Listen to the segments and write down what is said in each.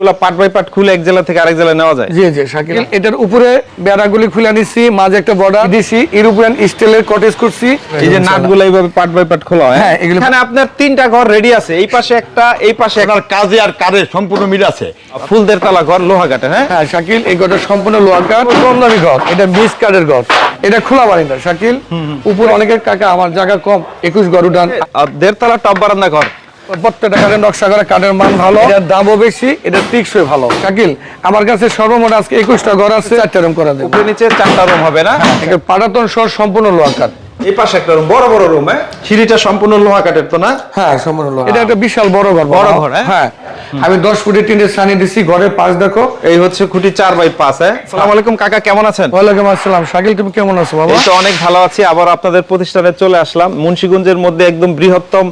এগুলো part by part খুলে এক জেলা থেকে আরেক জেলায় নেওয়া যায়। জি জি শাকিল এটার উপরে বেড়াগুলি খুলে নিছি মাঝে একটা বর্ডার দিছি ইউরোপিয়ান স্টিলের কটেজ করছি এই যে নাটগুলো এইভাবে পার্ট বাই পার্ট খোলা হয় হ্যাঁ, এখানে আপনার তিনটা ঘর রেডি আছে এই পাশে একটা এই পাশে একটা কাজে আর কারে সম্পূর্ণ মিল আছে। ফুলদের তালা ঘর লোহাঘাটে হ্যাঁ? হ্যাঁ শাকিল এই ঘরটা সম্পূর্ণ কম দামি ঘর। এটা বিশ কাঠের ঘর। এটা খোলা বাড়ি না শাকিল উপরে অনেকের কাকা আমার জায়গা কম একুশ ঘর উঠান। আর দেড়তলা টপ বারান্দা ঘর। প্রত্যেকটা কাঠের নকশা করা কাঠের মান ভালো। এটার দামও বেশি এটা টিকসই ভালো। শাকিল আমার কাছে সর্বমোট আজকে একুশটা ঘর আছে। চারটা রুম করা দেবে। নিচে চারটা রুম হবে না? পাটাতন শহর সম্পূর্ণ লোহার কাঠ। এই পাশে একটা রুম বড় বড় রুম হ্যাঁ? সিঁড়িটা সম্পূর্ণ লোহা কাঠের তো না? হ্যাঁ সম্পূর্ণ লোহা। এটা একটা বিশাল বড় ঘর বড় ঘর, হ্যাঁ? হ্যাঁ। আমি দশ ফুটের তিনটে সানি দিছি ঘরের পাশ দেখো। এই হচ্ছে খুঁটি চার বাই পাঁচ হ্যাঁ? সালাম আলাইকুম কাকা কেমন আছেন? ওয়ালাইকুম আসসালাম। শাকিল তুমি কেমন আছো বাবা? এই তো অনেক ভালো আছি আবার আপনাদের প্রতিষ্ঠানে চলে আসলাম। মুন্সিগঞ্জের মধ্যে একদম বৃহত্তম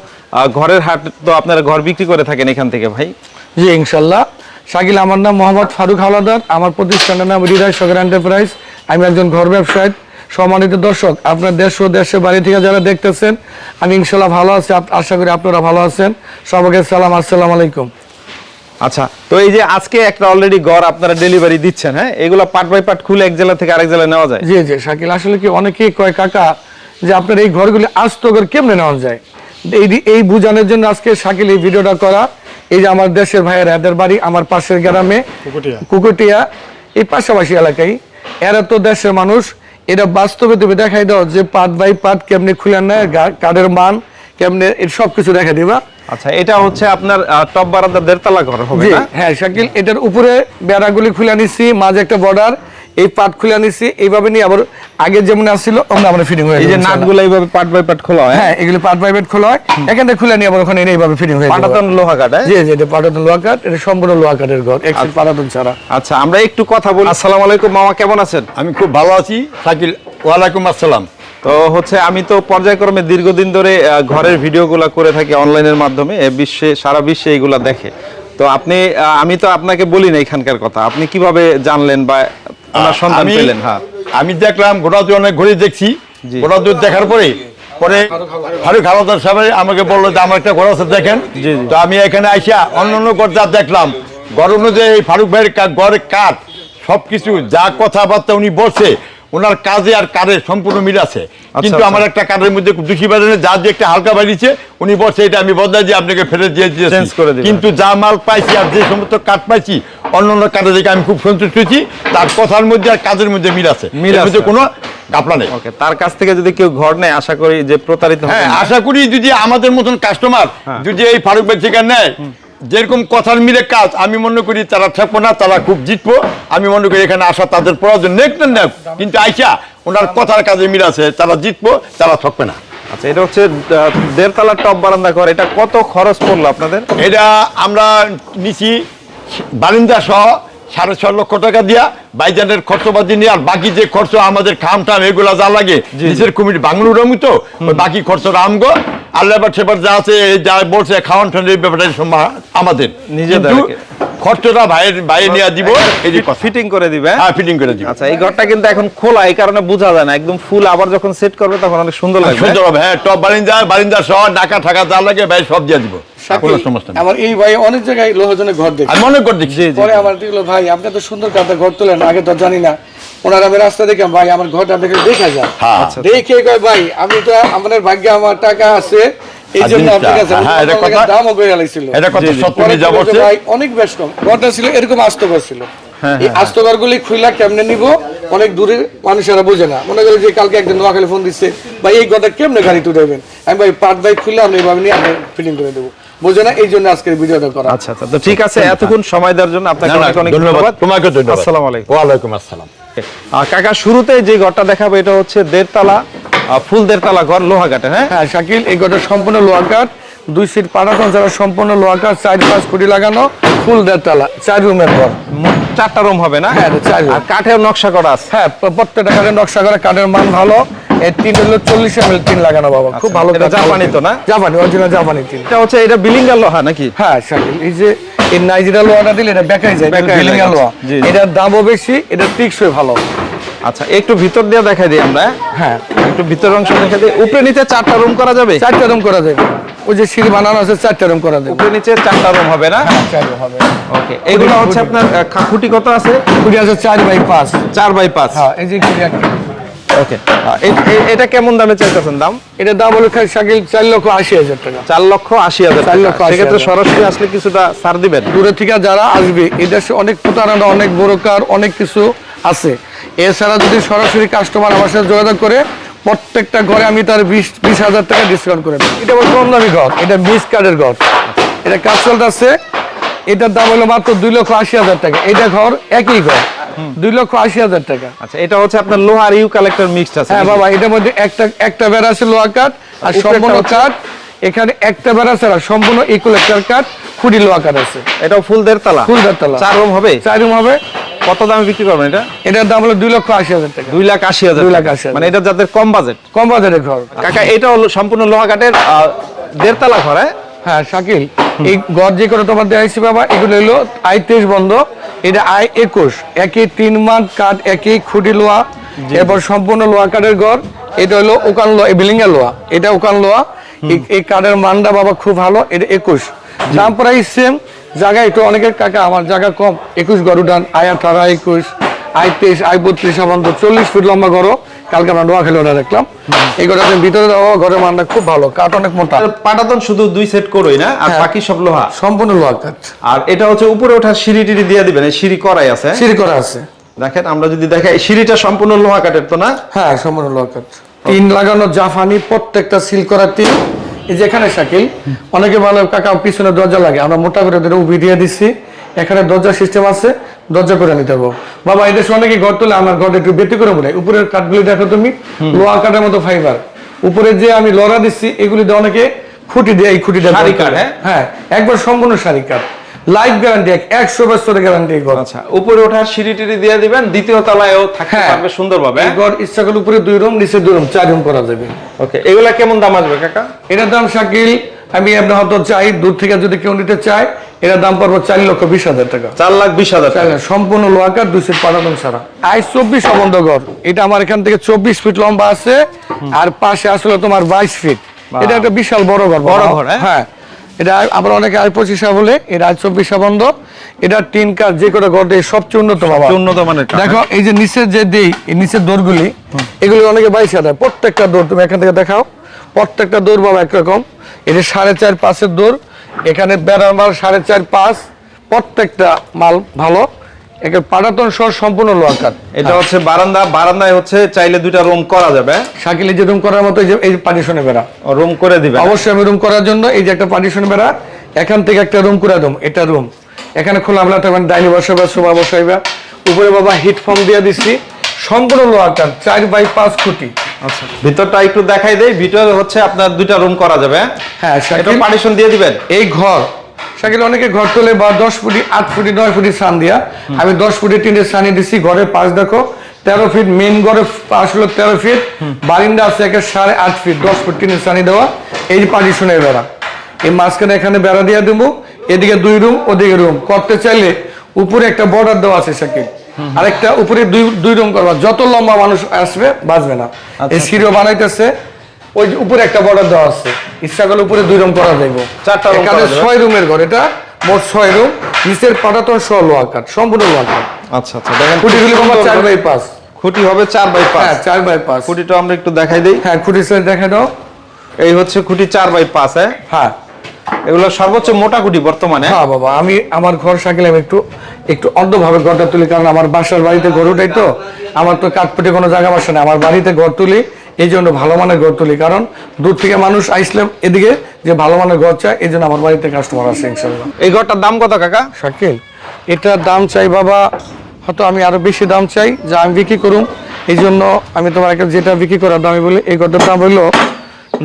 ঘরের হাট তো আপনারা ঘর বিক্রি করে থাকেন এখান থেকে ভাই? জি ইনশাল্লাহ। শাকিল আমার নাম মোহাম্মদ ফারুক হাওলাদার। আমার প্রতিষ্ঠানের নাম হৃদয় সগর এন্টারপ্রাইজ আমি একজন ঘর ব্যবসায়ী। সম্মানিত দর্শক আপনার দেশ ও দেশের বাড়ি থেকে যারা দেখতেছেন আমি ইনশাল্লাহ ভালো আছি। আশা করি আপনারা ভালো আছেন। সবাইকে সালাম আসসালামু আলাইকুম। আচ্ছা তো এই যে আজকে একটা অলরেডি ঘর আপনারা ডেলিভারি দিচ্ছেন হ্যাঁ? এগুলো পার্ট বাই পার্ট খুলে এক জেলা থেকে আরেক জেলায় নেওয়া যায়? জি জি শাকিল আসলে কি অনেকেই কয় কাকা যে আপনার এই ঘরগুলি আস্ত করে কেমনে নেওয়া যায়? এই এই বুঝানোর জন্য আজকে শাকিল এই ভিডিওটা করা। এই যে আমার দেশের ভাইয়ের এদের বাড়ি আমার পাশের গ্রামে কুকুটিয়া। এই পাশাপাশি এলাকায়। এরা তো দেশের মানুষ। এটা বাস্তবে তুমি দেখাই দাও যে পাট বাই পাট কেমনে খুলে নেয় কাঠের মান কেমনে সবকিছু দেখা দিবা। আচ্ছা এটা হচ্ছে আপনার টপ বারান্দা দেড়তলা ঘর হবে হ্যাঁ শাকিল এটার উপরে বেড়াগুলি খুলে নিছি মাঝে একটা বর্ডার এই পাট খুলে নিছি এইভাবে নিয়ে আবার আগে যেমন আসছিল ওমনি আমরা ফিটিং হয়ে এই যে নাটগুলো এইভাবে পার্ট বাই পার্ট খোলা হয় হ্যাঁ? এগুলি পাট বাই পাট খোলা হয়। এখান থেকে খুলে নিয়ে আবার ওখানে এনে এইভাবে ফিটিং হয়ে পাটাতন লোহা কাঠ হ্যাঁ? জি জি এটা পাটাতন লোহা কাঠ এটা সম্পূর্ণ লোহা কাঠের ঘর একশো পাটাতন ছাড়া। আচ্ছা আমরা একটু কথা বলি। আসসালামু আলাইকুম মামা কেমন আছেন? আমি খুব ভালো আছি শাকিল। ওয়ালাইকুম আসসালাম। তো হচ্ছে আমি তো পর্যায়ক্রমে দীর্ঘদিন ধরে ঘরের ভিডিওগুলো করে থাকি অনলাইনের মাধ্যমে বিশ্বে সারা বিশ্বে এগুলা দেখে। তো আপনি আমি তো আপনাকে বলি না এখানকার কথা। আপনি কীভাবে জানলেন বা ওনার সন্তান পেলেন হ্যাঁ। আমি দেখলাম গোটাতে অনেক ঘুরে দেখছি। গোটা দেখার পরে পরে ফারুক হাওলাদার সাহেব আমাকে বলল যে আমার একটা ঘর আছে দেখেন। তো আমি এখানে আইসা অন্য অন্য ঘর যা দেখলাম ঘর অনুযায়ী ফারুক ভাইয়ের ঘরের কাঠ সবকিছু যা কথাবার্তা উনি বলছে ওনার কাজে আর কারের সম্পূর্ণ মিল আছে কিন্তু আচ্ছা। আমার একটা কাঠের মধ্যে দোষী বাজারে যা যে একটা হালকা বাড়িয়েছে উনি বলছে এটা আমি বদলাই দিয়ে আপনাকে ফেরত দিয়ে দিয়েছি। কিন্তু যা মাল পাইছি আর যে সমস্ত কাঠ পাইছি অন্য অন্য কাঠে দেখে আমি খুব সন্তুষ্ট হয়েছি তার কথার মধ্যে আর কাজের মধ্যে মিল আছে মিল আছে। কোনো গাপলা নেই ওকে তার কাছ থেকে যদি কেউ ঘর নেয় আশা করি যে প্রতারিত হ্যাঁ আশা করি যদি আমাদের মতন কাস্টমার হ্যাঁ। যদি এই ফারুক ভাই থেকে নেয় যেরকম কথার মিলে কাজ আমি মনে করি তারা থাকব না তারা খুব জিতবো। আমি মনে করি এখানে আসা তাদের প্রয়োজন নেক না কিন্তু আইসা ওনার কথার কাজে মিল আছে তারা জিতবো তারা থাকবে না। আচ্ছা এটা হচ্ছে দেড়তলা টপ বারান্দা ঘর এটা কত খরচ পড়ল আপনাদের? এটা আমরা নিচি বারিন্দা সহ সাড়ে ছয় লক্ষ টাকা দিয়া বাইজানের খরচবাজি নিয়ে আর বাকি যে খরচ আমাদের খাম টাম এগুলা যা লাগে নিজের কমিটি বাংলু রঙি তো বাকি খরচ আমগো আর লেবার সেবার যা আছে যা বলছে খাওয়ান ঠান্ডা এই ব্যাপারটা আমাদের। নিজেদের। খরচটা ভাইয়ের নিয়ে দিব। এই যে ফিটিং করে দিবে হ্যাঁ? হ্যাঁ ফিটিং করে দিব। আচ্ছা এই ঘরটা কিন্তু এখন খোলা এই কারণে বোঝা যায় না। একদম ফুল আবার যখন সেট করবে তখন অনেক সুন্দর লাগবে। সুন্দর হবে হ্যাঁ টপ বারিন্দা বারিন্দা সহ ডাকা ঠাকা যা লাগে ভাই সব দিয়ে দিব। কোনো সমস্যা নেই। আমার এই ভাই অনেক জায়গায় লোহজনের ঘর দেখি। আমি মনে করে দেখছি। পরে আমার দেখল ভাই আপনি তো সুন্দর ঘর তোলেন আগে তো জানি না। ওনার আমি রাস্তা দেখলাম ভাই আমার ঘরটা দেখা যায় হ্যাঁ। আচ্ছা। দেখে কয় ভাই আমি তো আমাদের ভাগ্যে আমার টাকা আছে এই জন্য জিনিসটা, আপনার কাছে হ্যাঁ, এটা আপনার কথা- দামও করে লাইছিল এটা কত জি, জি। সত্য পরে নিয়ে যাব বলছে, ভাই অনেক বেশ কম ঘরটা ছিল এরকম আস্তঘর ছিল। হ্যাঁ, এই আস্তঘর গুলি খুইলা কেমনে নিব অনেক দূরে মানুষেরা বোঝে না। মনে করে যে কালকে একদিন নোয়াখালী ফোন দিচ্ছে ভাই এই ঘরটা কেমনে গাড়ি তুলবেন আমি ভাই পাট বাইক খুললে আমি এইভাবে নিয়ে আপনার ফিটিং করে দেবো। বোঝে না এই জন্য আজকের ভিডিওটা করা। আচ্ছা আচ্ছা। তো ঠিক আছে এতক্ষণ সময় দেওয়ার জন্য আপনাকে অনেক অনেক ধন্যবাদ। তোমাকে ধন্যবাদ। আসসালামু আলাইকুম। ওয়ালাইকুম আসসালাম। আহ, কাকা শুরুতে যে ঘরটা দেখাবো এটা হচ্ছে দেড়তলা। আহ, ফুল দেড়তলা ঘর লোহাঘাটে হ্যাঁ? হ্যাঁ শাকিল এই ঘরটা সম্পূর্ণ লোহা কাঠ দুই সিট পাটাতন ছাড়া সম্পূর্ণ লোহা কাঠ চার পাঁচ কোটি লাগানো ফুল দেড়তলা চার রুমের ঘর। চারটা রুম হবে না? হ্যাঁ, চার। কাঠের নকশা করা আছে? হ্যাঁ প্রত্যেকটা কাঠের নকশা করা কাঠের মান ভালো। এর তিন হলো চল্লিশ এম তিন লাগানো বাবা খুব ভালো জাপানি তো না? জাপানি অরিজিনাল জাপানি তিন এটা হচ্ছে এটা লোহা নাকি? হ্যাঁ শাকিল এই যে এই নাইজেরিয়া লোহাটা দিলে এটা বেকাই যায় বেকাই লোহা। এটার দামও বেশি এটা টিকসই ভালো। আচ্ছা একটু ভিতর দিয়ে দেখাই দিই আমরা। হ্যাঁ একটু ভিতর অংশ দেখাই দিই। উপরে নিচে চারটা রুম করা যাবে? চারটা রুম করা যাবে। ওই যে সিঁড়ি বানানো আছে চারটা রুম করা যাবে। উপরে নিচে চারটা রুম হবে না? হ্যাঁ চারটা হবে। ওকে এগুলো হচ্ছে আপনার খুঁটি কত আছে? কুড়ি আছে চার বাই পাঁচ। চার বাই পাঁচ। হ্যাঁ এই যে ওকে এটা কেমন দামে চাইতেছেন দাম? হলো চার লক্ষ আশি হাজার টাকা। চার লক্ষ আশি হাজার চার লক্ষ সেক্ষেত্রে। সরাসরি আসলে কিছুটা ছাড় দিবেন? দূরে থেকে যারা আসবে এই দেশে অনেক প্রতারণা অনেক ব্রোকার অনেক কিছু আছে। এছাড়া যদি সরাসরি কাস্টমার আমার সাথে যোগাযোগ করে প্রত্যেকটা ঘরে আমি তার বিশ বিশ হাজার টাকা ডিসকাউন্ট করে দেবো এটা আমার কম দামি ঘর এটা বিশ কার্ডের ঘর। এটা কাজ চলতেছে এটার দাম হলো মাত্র দুই লক্ষ আশি হাজার টাকা। এটা ঘর একই ঘর দুই লক্ষ আশি হাজার টাকা। আচ্ছা এটা হচ্ছে আপনার লোহার ইউ কালেক্টর মিক্সড আছে হ্যাঁ বাবা এটার মধ্যে একটা একটা বেড়া আছে লোহা কাঠ আর সম্পূর্ণ কাঠ। এখানে একটা বেড়া ছাড়া সম্পূর্ণ ইকুলেক্টার কাঠ খুঁড়ি লোহা কাঠ আছে। এটাও ফুল দেড় তালা? ফুল দেড়তলা। চার রুম হবে? চার রুম হবে। কত দামে বিক্রি করবেন এটা? এটার দাম হলো দুই লক্ষ আশি হাজার টাকা। দুই লাখ আশি হাজার দুই লাখ আশি মানে এটা যাদের কম বাজেট কম বাজেটের ঘর। কাকা এটা হলো সম্পূর্ণ লোহা কাঠের দেড়তলা ঘর হ্যাঁ? হ্যাঁ শাকিল এই ঘর যে করে তোমার দেওয়া হয়েছে বাবা এগুলো হলো আই তেইশ বন্ধ এটা আই একুশ। একই তিন মান কাঠ একই খুঁটি লোহা এরপর সম্পূর্ণ লোহা কাঠের ঘর। এটা হলো ওকান লোহা বিল্ডিং এর লোহা। এটা ওকান লোহা। এই- এই কাঠের মানটা বাবা খুব ভালো এটা একুশ। দাম প্রায় সেম জায়গা একটু অনেকের কাকা আমার জায়গা কম। একুশ ঘর উঠান আই আঠারো একুশ আই তেইশ আই বত্রিশ বন্ধ চল্লিশ ফিট লম্বা ঘরও কালকে আমরা নোয়াখালী ওটা দেখলাম। এই ঘরটা ভিতরে দেওয়া ঘরের মানটা খুব ভালো কাঠ অনেক মোটা। পাটাতন শুধু দুই সেট করোই না আর হ্যাঁ। বাকি সব লোহা। সম্পূর্ণ লোহা কাঠ। আর এটা হচ্ছে উপরে ওঠার সিঁড়ি টিড়ি দিয়ে দিবেন সিঁড়ি করাই আছে? সিঁড়ি করা আছে। দেখেন আমরা যদি দেখাই সিঁড়িটা সম্পূর্ণ লোহা কাঠের তো না? হ্যাঁ সম্পূর্ণ লোহা কাঠ। টিন লাগানো জাফানি প্রত্যেকটা সিল করা টিন। এই যে শাকিল অনেকে বলে কাকা পিছনে দরজা লাগে। আমরা মোটা করে ধরে উবি দিয়ে দিচ্ছি এখানে দরজা সিস্টেম আছে দরজা করে নিতে পারব বাবা এই দেশে অনেকে ঘর তোলে আমার ঘর একটু বেতি করে মনে হয়। উপরের কাঠগুলি দেখো তুমি লোহা কাঠের মতো ফাইবার উপরে যে আমি লড়া দিচ্ছি এগুলি দিয়ে অনেকে খুঁটি দিয়ে এই খুঁটি কাঠ, হ্যাঁ? হ্যাঁ একবার সম্পূর্ণ সারি কাঠ। লাইফ গ্যারান্টি একশো বছরের গ্যারান্টি আচ্ছা উপরে ওঠার সিঁড়ি টিড়ি দিয়ে দিবেন দ্বিতীয় তলায়ও থাকতে হ্যাঁ। পারবে সুন্দরভাবে। ঘর ইচ্ছা করলে উপরে দুই রুম নিচে দুই রুম চার রুম করা যাবে। ওকে এগুলা কেমন দাম আসবে কাকা? এটার দাম শাকিল আমি আপনার হয়তো চাই দূর থেকে যদি কেউ নিতে চায় এটার দাম পড়ব চার লক্ষ বিশ হাজার টাকা। চার লাখ বিশ হাজার টাকা। সম্পূর্ণ লোহাকার দুই সিট ছাড়া। আই চব্বিশ অবন্ধ ঘর এটা আমার এখান থেকে চব্বিশ ফিট লম্বা আছে আর পাশে আসলে তোমার বাইশ ফিট। এটা একটা বিশাল বড় ঘর বড়। ঘর, হ্যাঁ? এটা আবার অনেকে আয় পঁচিশা বলে এটা আই চব্বিশা বন্ধ। এটা তিন কাজ যে কটা গড় দেয় সবচেয়ে উন্নত বাবা উন্নত মানে। দেখো এই যে নিচের যে দেই এই নিচের দৌড়গুলি এগুলি অনেকে বাইশ হাজার প্রত্যেকটা দৌড় তুমি এখান থেকে দেখাও। প্রত্যেকটা দৌড় বাবা একরকম। এটা সাড়ে চার পাঁচের দৌড় এখানে বেড়ার মাল সাড়ে চার পাঁচ। প্রত্যেকটা মাল ভালো। একে পাটাতন সহ সম্পূর্ণ লোয়াকার এটা হচ্ছে বারান্দা বারান্দায় হচ্ছে চাইলে দুইটা রুম করা যাবে। সাকিলে যে রুম করার মতো এই পার্টিশনে বেড়া। রুম করে দিবেন। অবশ্যই আমি রুম করার জন্য এই যে একটা পার্টিশন বেড়া এখান থেকে একটা রুম করে দেবো এটা রুম। এখানে খোলামেলা থাকবেন ডাইনি বসাইবা শোভা বসাইবা। উপরে বাবা হিট ফর্ম দিয়ে দিচ্ছি সম্পূর্ণ লোহাকার চার বাই পাঁচ ফুটি আচ্ছা ভিতরটা একটু দেখাই দেই ভিতরে হচ্ছে আপনার দুইটা রুম করা যাবে। হ্যাঁ? শাকিল। পার্টিশন দিয়ে দিবেন। এই ঘর শাকিল অনেকে ঘর তোলে বা দশ ফুটি আট ফুটি নয় ফুটি সান দিয়া। আমি দশ ফুটি টিনের সানি দিচ্ছি ঘরের পাশ দেখো তেরো ফিট মেন ঘরের পাশ হলো তেরো ফিট বারিন্দা আছে একে সাড়ে আট ফিট দশ ফুট টিনের সানি দেওয়া। এই পার্টিশনের বেড়া। এই মাঝখানে এখানে বেড়া দিয়ে দেবো এদিকে দুই রুম ওদিকে রুম করতে চাইলে উপরে একটা বর্ডার দেওয়া আছে শাকিল। আরেকটা উপরে দুই দুই রুম করবা। যত লম্বা মানুষ আসবে বাঁচবে না। এই সিঁড়িও বানাইতেছে ওই উপরে একটা বর্ডার দেওয়া আছে। ইচ্ছা করলে উপরে দুই রুম করা যাইব। চারটা room এখানে। ছয় রুমের ঘর এটা মোট ছয় রুম নিচের পাটাতন সহ লোহা কাঠ সম্পূর্ণ লোহা কাঠ। আচ্ছা আচ্ছা দেখেন খুঁটি গুলি বাবা চার বাই পাঁচ। খুঁটি হবে চার বাই হ্যাঁ পাঁচ চার বাই পাঁচ। খুঁটিটা আমরা একটু দেখাই দেই। হ্যাঁ খুঁটি সাইড দেখে দাও এই হচ্ছে খুঁটি চার বাই পাঁচ হ্যাঁ? হ্যাঁ। এগুলো সর্বোচ্চ মোটা খুঁটি বর্তমানে। হ্যাঁ বাবা আমি আমার ঘর সাকিলাম একটু একটু অন্ধভাবে ঘরটা তুলি কারণ আমার বাসার বাড়িতে ঘর উঠাই তো। আমার তো কাঠপেটে কোনো জায়গা বাসা নেই। আমার বাড়িতে ঘর তুলি এই জন্য ভালো মানের ঘর তুলি। কারণ দূর থেকে মানুষ আইসলাম এদিকে যে ভালো মানের ঘর চায় এই জন্য আমার বাড়িতে কাস্টমার আসে ইনশাল্লাহ এই ঘরটার দাম কত কাকা? শাকিল এটার দাম চাই বাবা হয়তো আমি আরও বেশি দাম চাই যা আমি বিক্রি করুম। এই জন্য আমি তোমার একটা যেটা বিক্রি করার দাম বলি এই ঘরটার দাম হইল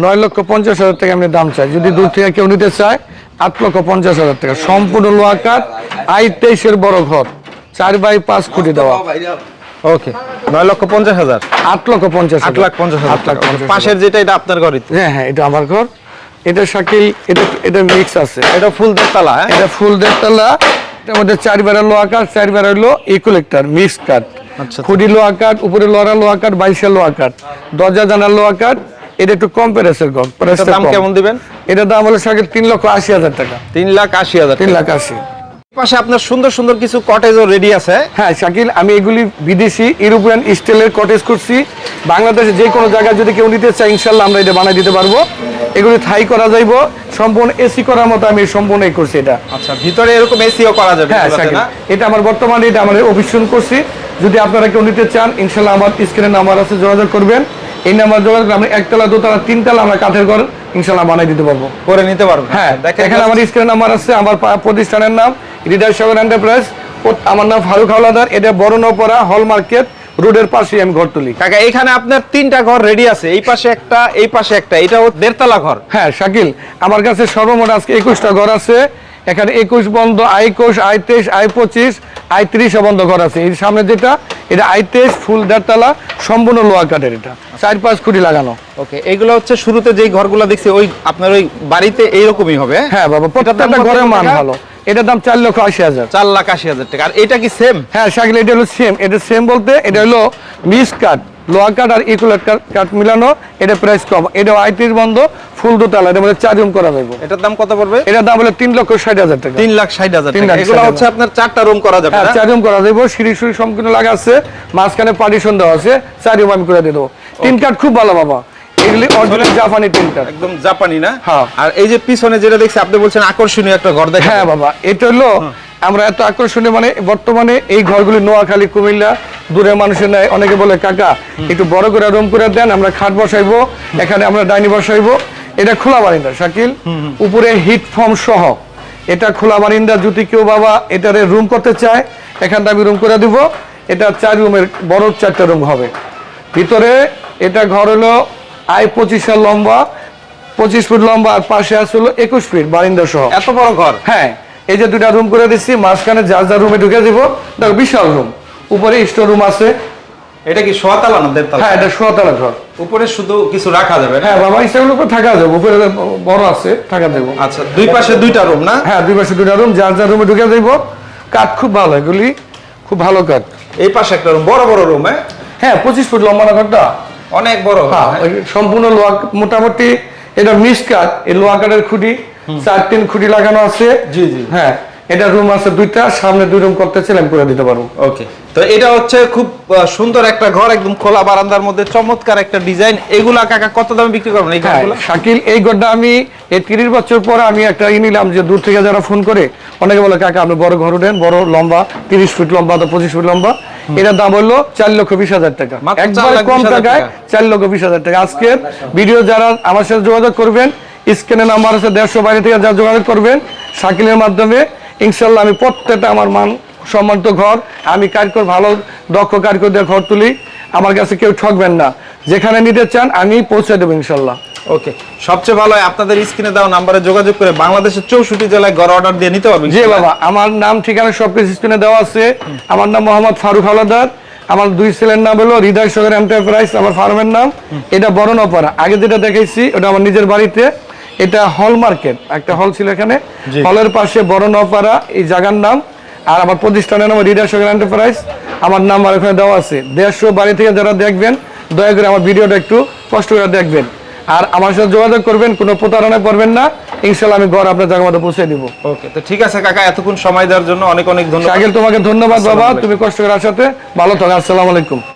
নয় লক্ষ পঞ্চাশ হাজার টাকা আমি দাম চাই। যদি দূর থেকে কেউ নিতে চায় আট লক্ষ পঞ্চাশ হাজার টাকা। সম্পূর্ণ লোহা কাঠ আই তেইশের বড় ঘর চার বাই পাঁচ কোটি দেওয়া। ওকে। নয় লক্ষ পঞ্চাশ হাজার। আট লক্ষ পঞ্চাশ আট লাখ পঞ্চাশ আট লাখ পাশের যেটা এটা আপনার ঘরই হ্যাঁ হ্যাঁ এটা আমার ঘর। এটা শাকিল এটা এটা মিক্স আছে। এটা ফুল দেড়তলা হ্যাঁ? এটা ফুল দেড়তলা এটার মধ্যে চার বেড়া লোহা কাঠ চার বেড়া হলো ইকুলেক্টার মিক্স কাঠ। আচ্ছা। খুঁটি লোহা কাঠ উপরে লড়া লোহা কাঠ বাইশের লোহা কাঠ। দরজা জানার লোহা কাঠ। এটা একটু কম প্যারেসের ঘর। এটার দাম কেমন দিবেন? এটার দাম হলো সাকেল তিন লক্ষ আশি হাজার টাকা। তিন লাখ আশি হাজার তিন লাখ আশি। পাশে আপনার সুন্দর সুন্দর কিছু কটেজও রেডি আছে। হ্যাঁ শাকিল আমি এগুলি বিদেশি ইউরোপিয়ান স্টাইলের কটেজ করছি বাংলাদেশে যে কোনো জায়গায় যদি কেউ নিতে চায় ইনশাল্লাহ আমরা এটা বানিয়ে দিতে পারব। এগুলি থাই করা যাইব। সম্পূর্ণ এসি করার মতো আমি সম্পূর্ণ করছি এটা। আচ্ছা ভিতরে এরকম এসিও করা যাবে হ্যাঁ শাকিল এটা আমার বর্তমানে এটা আমার অভিশন করছি। যদি আপনারা কেউ নিতে চান ইনশাল্লাহ আমার স্ক্রিনে নাম্বার আছে যোগাযোগ করবেন। এই নাম্বার যোগাযোগ আমরা একতলা দোতলা তিনতলা আমরা কাঠের ঘর ইনশাল্লাহ বানিয়ে দিতে পারব। করে নিতে পারবেন। হ্যাঁ দেখেন এখানে আমার স্ক্রিনে নাম্বার আছে আমার প্রতিষ্ঠানের নাম। হৃদয় সাগর এন্টারপ্রাইজ আমার নাম ফারুক হাওলাদার এটা বড় নপরা হল মার্কেট রোডের পাশে আমি ঘর তুলি। কাকা এখানে আপনার তিনটা ঘর রেডি আছে এই পাশে একটা এই পাশে একটা এটা দেড়তলা ঘর? হ্যাঁ শাকিল আমার কাছে সর্বমোট আজকে একুশটা ঘর আছে। এখানে একুশ বন্ধ আই একুশ আই তেইশ আই পঁচিশ আই ত্রিশ বন্ধ ঘর আছে। এই সামনে যেটা এটা আই তেইশ ফুল দেড়তলা সম্পূর্ণ লোয়া কাঠের এটা। চার পাঁচ খুঁটি লাগানো। ওকে এগুলো হচ্ছে শুরুতে যেই ঘরগুলো দেখছি ওই আপনার ওই বাড়িতে এইরকমই হবে হ্যাঁ? বাবা প্রত্যেকটা ঘরের মান? ভালো। এটার দাম চার লক্ষ আশি হাজার। চার লাখ আশি হাজার টাকা। আর এটা কি সেম হ্যাঁ শাকিল এটা হলো সেম এটা সেম বলতে এটা হলো মিস কাঠ লোহা কাঠ আর ইকুলার কাঠ মিলানো। এটা প্রাইস কম। এটা আইটির বন্ধ ফুল দোতলা। এটা মধ্যে চার রুম করা যাবে এটার দাম কত পড়বে? এটার দাম হলো তিন লক্ষ ষাট হাজার টাকা। তিন লাখ ষাট হাজার টাকা। এগুলো হচ্ছে আপনার চারটা রুম করা যাবে হ্যাঁ চার রুম করা যাবে সিঁড়ি সুড়ি সম্পূর্ণ লাগা আছে। মাঝখানে পার্টিশন দেওয়া আছে। চার রুম আমি করে দিয়ে দেবো। তিন কাঠ খুব ভালো বাবা। এগুলি অরিজিনাল জাপানি তিন একদম জাপানি না? হ্যাঁ। আর এই যে পিছনে যেটা দেখছি আপনি বলছেন আকর্ষণীয় একটা ঘর দেখেন হ্যাঁ বাবা। এটা হলো আমরা এত আকর্ষণীয় মানে বর্তমানে এই ঘরগুলি নোয়াখালী কুমিল্লা দূরের মানুষের নেয় অনেকে বলে কাকা একটু বড় করে রুম করে দেন আমরা খাট বসাইবো এখানে আমরা ডাইনি বসাইবো। এটা খোলা বারিন্দা শাকিল। উপরে হিট ফর্ম সহ। এটা খোলা বারিন্দা যদি কেউ বাবা এটারে রুম করতে চায় এখানটা আমি রুম করে দিব। এটা চার রুমের বড় চারটা রুম হবে। ভিতরে এটা ঘর হলো আই পঁচিশের লম্বা পঁচিশ ফুট লম্বা আর পাশে আছে হলো একুশ ফিট বারিন্দা সহ। এত বড় ঘর? হ্যাঁ এই যে দুটা রুম করে দিচ্ছি মাঝখানে যার যার রুমে ঢুকে দিব দেখো বিশাল রুম উপরে স্টোর রুম আছে। এটা কি সোয়াতালা না দেড়তলা হ্যাঁ এটা সোয়াতলা ঘর। উপরে শুধু কিছু রাখা যাবে হ্যাঁ বাবা স্টোর উপরে থাকা যাবে উপরে বড় আছে থাকা দেবো আচ্ছা দুই পাশে দুইটা রুম না? হ্যাঁ দুই পাশে দুটা রুম যার যার রুমে ঢুকে দিব। কাঠ খুব ভালো এগুলি খুব ভালো কাঠ। এই পাশে একটা রুম বড় বড় রুম হ্যাঁ পঁচিশ ফুট লম্বা না ঘরটা? অনেক বড় হ্যাঁ। সম্পূর্ণ লোহা মোটামুটি এটা মিস কাঠ এই লোহা কাঠের খুঁটি চার তিন খুঁটি লাগানো আছে। জি, জি। হ্যাঁ এটা রুম আছে দুইটা সামনে দুই রুম করতে করে দিতে পারব। ওকে তো এটা হচ্ছে খুব সুন্দর একটা ঘর একদম খোলা বারান্দার মধ্যে চমৎকার একটা ডিজাইন এগুলা কাকা কত দামে বিক্রি করবেন এই হ্যাঁ ঘরগুলো? শাকিল এই ঘরটা আমি এই তিরিশ বছর পরে আমি একটা ই নিলাম যে দূর থেকে যারা ফোন করে অনেকে বলে কাকা আপনি বড় ঘর উঠেন বড় লম্বা তিরিশ ফুট লম্বা তো পঁচিশ ফুট লম্বা। এটার দাম হলো চার লক্ষ বিশ হাজার টাকা। একবার কম টাকায় চার লক্ষ বিশ হাজার টাকা। আজকের ভিডিও যারা আমার সাথে যোগাযোগ করবেন স্ক্রিনে নাম্বার আছে দেড়শো বাইরে থেকে যারা যোগাযোগ করবেন শাকিলের মাধ্যমে ইনশাল্লাহ আমি প্রত্যেকটা আমার মান সম্মানিত ঘর আমি কারিগর ভালো দক্ষ কারিগর দিয়ে ঘর তুলি। আমার কাছে কেউ ঠকবেন না। যেখানে নিতে চান আমি পৌঁছে দেবো ইনশাল্লাহ। ওকে সবচেয়ে ভালো হয় আপনাদের স্ক্রিনে দেওয়া নাম্বারে যোগাযোগ করে বাংলাদেশের চৌষট্টি জেলায় ঘর অর্ডার দিয়ে নিতে পারবেন। জি বাবা আমার নাম ঠিকানা সবকিছু স্ক্রিনে দেওয়া আছে। আমার নাম মোহাম্মদ ফারুক হাওলাদার আমার দুই ছেলের নাম হলো হৃদয় সগর এন্টারপ্রাইজ আমার ফার্মের নাম। এটা বড় নপাড়া। আগে যেটা দেখাইছি ওটা আমার নিজের বাড়িতে। এটা হল মার্কেট একটা হল ছিল এখানে। হলের পাশে বড় নপাড়া এই জায়গার নাম। আর আমার প্রতিষ্ঠানের নাম হৃদয় সগর এন্টারপ্রাইজ আমার নাম আর ওখানে দেওয়া আছে। দেড়শো বাড়ি থেকে যারা দেখবেন দয়া করে আমার ভিডিওটা একটু কষ্ট করে দেখবেন। আর আমার সাথে যোগাযোগ করবেন কোনো প্রতারণা করবেন না। ইনশাল্লাহ আমি ঘর আপনার জায়গা মতো পৌঁছে দিব। ওকে তো ঠিক আছে কাকা এতক্ষণ সময় দেওয়ার জন্য অনেক অনেক ধন্যবাদ। শাকিল তোমাকে ধন্যবাদ বাবা। তুমি কষ্ট করে আসাতে। ভালো থাকো আসসালামু আলাইকুম।